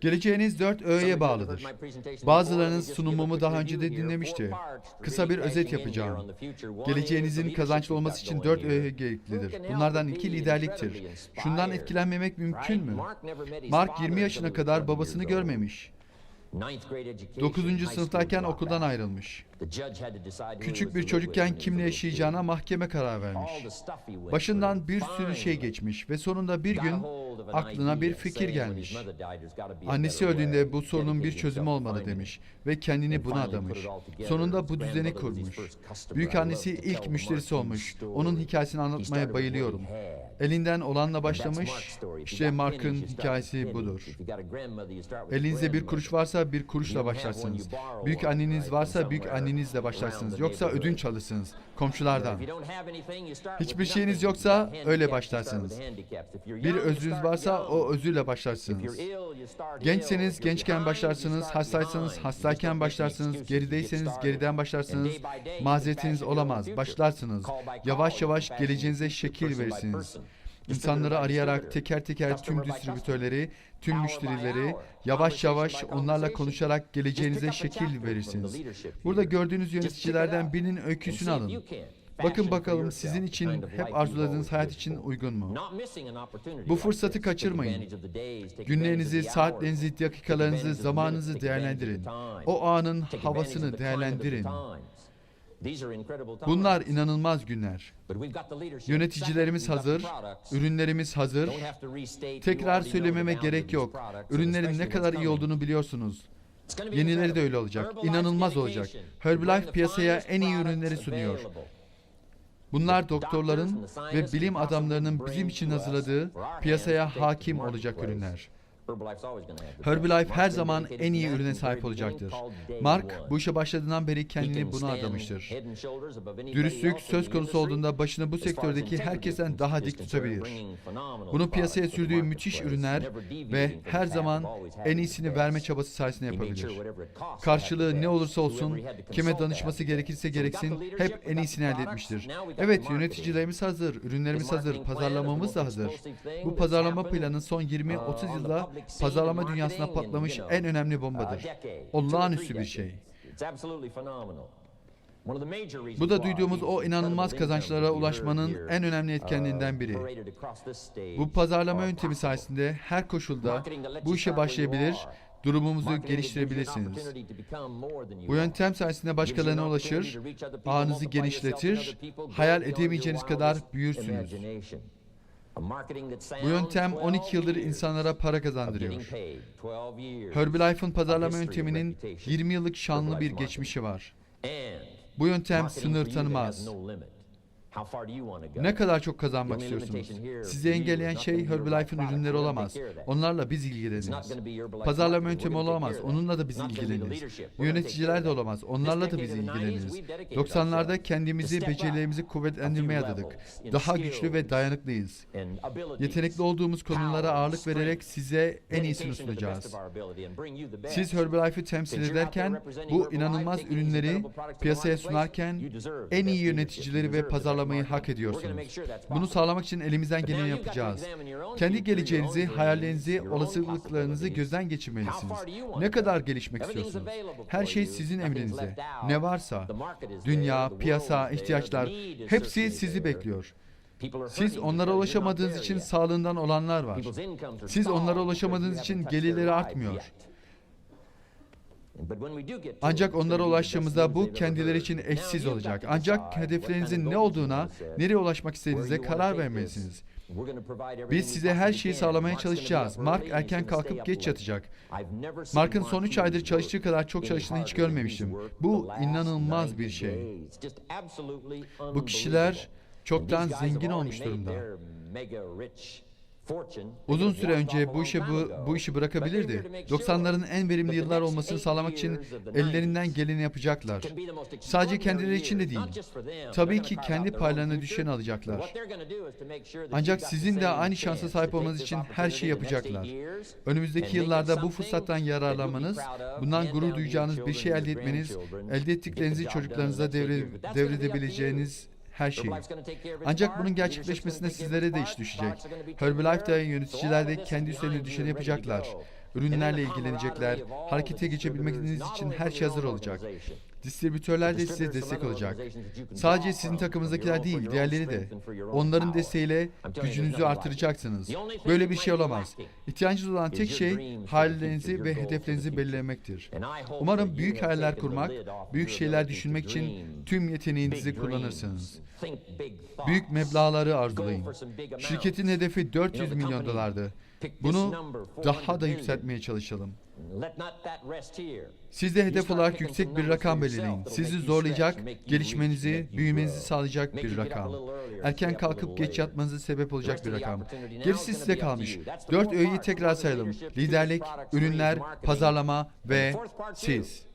Geleceğiniz dört öğeye bağlıdır. Bazılarınız sunumumu daha önce de dinlemişti. Kısa bir özet yapacağım. Geleceğinizin kazançlı olması için dört öğe gereklidir. Bunlardan ilki liderliktir. Şundan etkilenmemek mümkün mü? Mark 20 yaşına kadar babasını görmemiş. 9. sınıftayken okuldan ayrılmış. Küçük bir çocukken kimle yaşayacağına mahkeme karar vermiş. Başından bir sürü şey geçmiş ve sonunda bir gün aklına bir fikir gelmiş. Annesi öldüğünde bu sorunun bir çözümü olmalı demiş ve kendini buna adamış. Sonunda bu düzeni kurmuş. Büyük annesi ilk müşterisi olmuş. Onun hikayesini anlatmaya bayılıyorum. Elinden olanla başlamış. İşte Mark'ın hikayesi budur. Elinizde bir kuruş varsa bir kuruşla başlarsınız. Büyük anneniz varsa büyük annenizle başlarsınız. Yoksa ödünç alırsınız komşulardan. Hiçbir şeyiniz yoksa öyle başlarsınız. Bir özrünüz varsa o özürle başlarsınız. Gençseniz gençken başlarsınız, hastaysanız hastayken başlarsınız, gerideyseniz geriden başlarsınız, mazeretiniz olamaz, başlarsınız. Yavaş yavaş geleceğinize şekil verirsiniz. İnsanları arayarak teker teker tüm distribütörleri, tüm müşterileri yavaş yavaş onlarla konuşarak geleceğinize şekil verirsiniz. Burada gördüğünüz yöneticilerden birinin öyküsünü alın. Bakın bakalım sizin için hep arzuladığınız hayat için uygun mu? Bu fırsatı kaçırmayın. Günlerinizi, saatlerinizi, dakikalarınızı, zamanınızı değerlendirin. O anın havasını değerlendirin. Bunlar inanılmaz günler. Yöneticilerimiz hazır, ürünlerimiz hazır. Tekrar söylememe gerek yok. Ürünlerin ne kadar iyi olduğunu biliyorsunuz. Yenileri de öyle olacak. İnanılmaz olacak. Herbalife piyasaya en iyi ürünleri sunuyor. Bunlar doktorların ve bilim adamlarının bizim için hazırladığı piyasaya hakim olacak ürünler. Herbalife her zaman en iyi ürüne sahip olacaktır. Mark bu işe başladığından beri kendini buna adamıştır. Dürüstlük söz konusu olduğunda başını bu sektördeki herkesten daha dik tutabilir. Bunu piyasaya sürdüğü müthiş ürünler ve her zaman en iyisini verme çabası sayesinde yapabilir. Karşılığı ne olursa olsun, kime danışması gerekirse gereksin hep en iyisini elde etmiştir. Evet yöneticilerimiz hazır, ürünlerimiz hazır, pazarlamamız da hazır. Bu pazarlama planı son 20-30 yılda pazarlama dünyasına patlamış en önemli bombadır. Olağanüstü bir şey. Bu da duyduğumuz o inanılmaz kazançlara ulaşmanın en önemli etkenlerinden biri. Bu pazarlama yöntemi sayesinde her koşulda bu işe başlayabilir, durumumuzu geliştirebilirsiniz. Bu yöntem sayesinde başkalarına ulaşır, ağınızı genişletir, hayal edemeyeceğiniz kadar büyürsünüz. Bu yöntem 12 yıldır insanlara para kazandırıyor. Herbalife'ın pazarlama yönteminin 20 yıllık şanlı bir geçmişi var. Bu yöntem sınır tanımaz. Ne kadar çok kazanmak istiyorsunuz? Sizi engelleyen şey Herbalife'ın ürünleri olamaz. Onlarla biz ilgileniriz. Pazarlama yöntemi olamaz. Onunla da biz ilgileniriz. Yöneticiler de olamaz. Onlarla da biz ilgileniriz. 90'larda kendimizi, becerilerimizi kuvvetlendirmeye adadık. Daha güçlü ve dayanıklıyız. Yetenekli olduğumuz konulara ağırlık vererek size en iyisini sunacağız. Siz Herbalife'ı temsil ederken bu inanılmaz ürünleri piyasaya sunarken en iyi yöneticileri ve pazarlamayı hak ediyorsunuz. Bunu sağlamak için elimizden geleni yapacağız. Kendi geleceğinizi, hayallerinizi, olasılıklarınızı gözden geçirmelisiniz. Ne kadar gelişmek istiyorsunuz? Her şey sizin emrinizde. Ne varsa, dünya, piyasa, ihtiyaçlar hepsi sizi bekliyor. Siz onlara ulaşamadığınız için sağlığından olanlar var. Siz onlara ulaşamadığınız için gelirleri artmıyor. Ancak onlara ulaştığımızda bu kendileri için eşsiz olacak. Ancak hedeflerinizin ne olduğuna, nereye ulaşmak istediğinize karar vermelisiniz. Biz size her şeyi sağlamaya çalışacağız. Mark erken kalkıp geç yatacak. Mark'ın son 3 aydır çalıştığı kadar çok çalıştığını hiç görmemiştim. Bu inanılmaz bir şey. Bu kişiler çoktan zengin olmuş durumda. Uzun süre önce bu işi bu, bu işi bırakabilirdi. 90'ların en verimli yıllar olmasını sağlamak için ellerinden geleni yapacaklar. Sadece kendileri için de değil. Tabii ki kendi paylarına düşeni alacaklar. Ancak sizin de aynı şansa sahip olmanız için her şeyi yapacaklar. Önümüzdeki yıllarda bu fırsattan yararlanmanız, bundan gurur duyacağınız bir şey elde etmeniz, elde ettiklerinizi çocuklarınıza devre, devredebileceğiniz her şeyi. Ancak bunun gerçekleşmesine sizlere de iş düşecek. Herbalife'da yöneticiler de kendi üstlerine düşeni yapacaklar. Ürünlerle ilgilenecekler. Harekete geçebilmeniz için her şey hazır olacak. Distribütörler de size destek olacak. Sadece sizin takımınızdakiler değil, diğerleri de. Onların desteğiyle gücünüzü artıracaksınız. Böyle bir şey olamaz. İhtiyacınız olan tek şey hayallerinizi ve hedeflerinizi belirlemektir. Umarım büyük hayaller kurmak, büyük şeyler düşünmek için tüm yeteneğinizi kullanırsınız. Büyük meblağları arzulayın. Şirketin hedefi 400 milyon dolardı. Bunu daha da yükseltmeye çalışalım. Siz de hedef olarak yüksek bir rakam belirleyin. Sizi zorlayacak, gelişmenizi, büyümenizi sağlayacak bir rakam. Erken kalkıp geç yatmanıza sebep olacak bir rakam. Gerisi size kalmış. Dört öğeyi tekrar sayalım. Liderlik, ürünler, pazarlama ve siz.